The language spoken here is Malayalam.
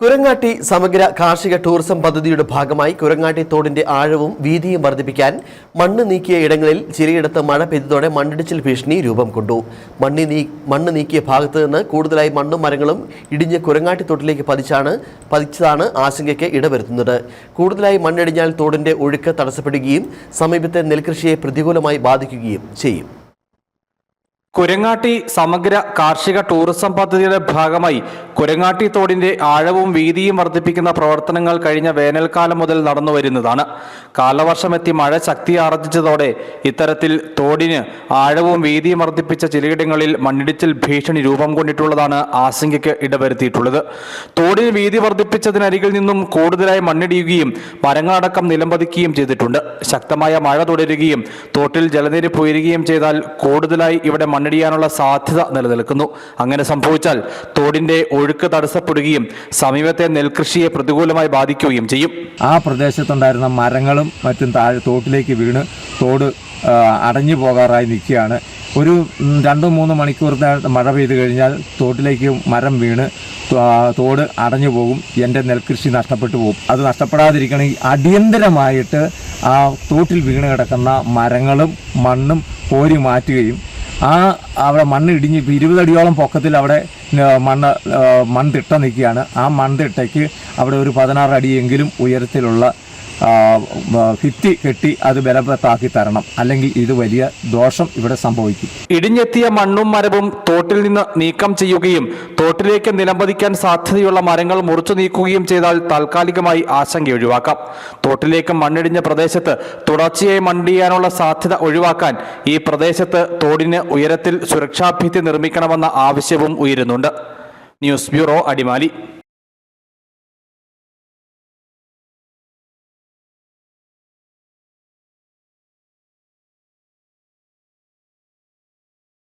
കുരങ്ങാട്ടി സമഗ്ര കാർഷിക ടൂറിസം പദ്ധതിയുടെ ഭാഗമായി കുരങ്ങാട്ടി തോടിന്റെ ആഴവും വീതിയും വർദ്ധിപ്പിക്കാൻ മണ്ണ് നീക്കിയ ഇടങ്ങളിൽ ചിലയിടത്ത് മഴ പെയ്തതോടെ മണ്ണിടിച്ചിൽ ഭീഷണി രൂപം കൊണ്ടു. മണ്ണി നീ മണ്ണ് നീക്കിയ ഭാഗത്ത് നിന്ന് കൂടുതലായി മണ്ണും മരങ്ങളും ഇടിഞ്ഞ് കുരങ്ങാട്ടി തോട്ടിലേക്ക് പതിച്ചാണ് പതിച്ചതാണ് ആശങ്കയ്ക്ക് ഇടവരുത്തുന്നത്. കൂടുതലായി മണ്ണിടിഞ്ഞാൽ തോടിന്റെ ഒഴുക്ക് തടസ്സപ്പെടുകയും സമീപത്തെ നെൽകൃഷിയെ പ്രതികൂലമായി ബാധിക്കുകയും ചെയ്യും. കുരങ്ങാട്ടി സമഗ്ര കാർഷിക ടൂറിസം പദ്ധതിയുടെ ഭാഗമായി കുരങ്ങാട്ടി തോടിന്റെ ആഴവും വീതിയും വർദ്ധിപ്പിക്കുന്ന പ്രവർത്തനങ്ങൾ കഴിഞ്ഞ വേനൽക്കാലം മുതൽ നടന്നു വരുന്നതാണ്. കാലവർഷമെത്തി മഴ ശക്തി ആർജിച്ചതോടെ ഇത്തരത്തിൽ തോടിന് ആഴവും വീതിയും വർദ്ധിപ്പിച്ച ചിലയിടങ്ങളിൽ മണ്ണിടിച്ചിൽ ഭീഷണി രൂപം കൊണ്ടിട്ടുള്ളതാണ് ആശങ്കയ്ക്ക് ഇടവരുത്തിയിട്ടുള്ളത്. തോടിന് വീതി വർദ്ധിപ്പിച്ചതിനരികിൽ നിന്നും കൂടുതലായി മണ്ണിടിയുകയും മരങ്ങളടക്കം നിലംപതിക്കുകയും ചെയ്തിട്ടുണ്ട്. ശക്തമായ മഴ തുടരുകയും തോട്ടിൽ ജലനിരപ്പ് ഉയരുകയും ചെയ്താൽ കൂടുതലായി ഇവിടെ മണ്ണിടിയാനുള്ള സാധ്യത നിലനിൽക്കുന്നു. അങ്ങനെ സംഭവിച്ചാൽ തോടിന്റെ ഒഴുക്ക് തടസ്സപ്പെടുകയും സമീപത്തെ നെൽകൃഷിയെ പ്രതികൂലമായി ബാധിക്കുകയും ചെയ്യും. ആ പ്രദേശത്തുണ്ടായിരുന്ന മരങ്ങളും മറ്റും താഴെ തോട്ടിലേക്ക് വീണ് തോട് അടഞ്ഞു പോകാറായി നിൽക്കുകയാണ്. ഒരു രണ്ടു മൂന്ന് മണിക്കൂർ മഴ പെയ്തു കഴിഞ്ഞാൽ തോട്ടിലേക്ക് മരം വീണ് തോട് അടഞ്ഞു പോകും. എന്റെ നെൽകൃഷി നഷ്ടപ്പെട്ടു പോകും. അത് നഷ്ടപ്പെടാതിരിക്കണമെങ്കിൽ അടിയന്തരമായിട്ട് ആ തോട്ടിൽ വീണ് കിടക്കുന്ന മരങ്ങളും മണ്ണും കോരി മാറ്റുകയും ആ അവിടെ മണ്ണ് ഇടിഞ്ഞ് ഇപ്പോൾ ഇരുപതടിയോളം പൊക്കത്തിൽ അവിടെ മണ്ണ് മൺതിട്ട നിൽക്കുകയാണ്. ആ മൺതിട്ടയ്ക്ക് അവിടെ ഒരു പതിനാറ് അടിയെങ്കിലും ഉയരത്തിലുള്ള ഭിത്തി കെട്ടി അത് ബലവത്താക്കി തരണം. അല്ലെങ്കിൽ ഇത് വലിയ ദോഷം ഇവിടെ സംഭവിക്കും. ഇടിഞ്ഞെത്തിയ മണ്ണും മരവും തോട്ടിൽ നിന്ന് നീക്കം ചെയ്യുകയും തോട്ടിലേക്ക് നിലംപതിക്കാൻ സാധ്യതയുള്ള മരങ്ങൾ മുറിച്ചു നീക്കുകയും ചെയ്താൽ താൽക്കാലികമായി ആശങ്ക ഒഴിവാക്കാം. തോട്ടിലേക്ക് മണ്ണിടിഞ്ഞ പ്രദേശത്ത് തുടർച്ചയായി മണ്ണിടിയാനുള്ള സാധ്യത ഒഴിവാക്കാൻ ഈ പ്രദേശത്ത് തോടിന് ഉയരത്തിൽ സുരക്ഷാഭിത്തി നിർമ്മിക്കണമെന്ന ആവശ്യവും ഉയരുന്നുണ്ട്. News bureau Adimali.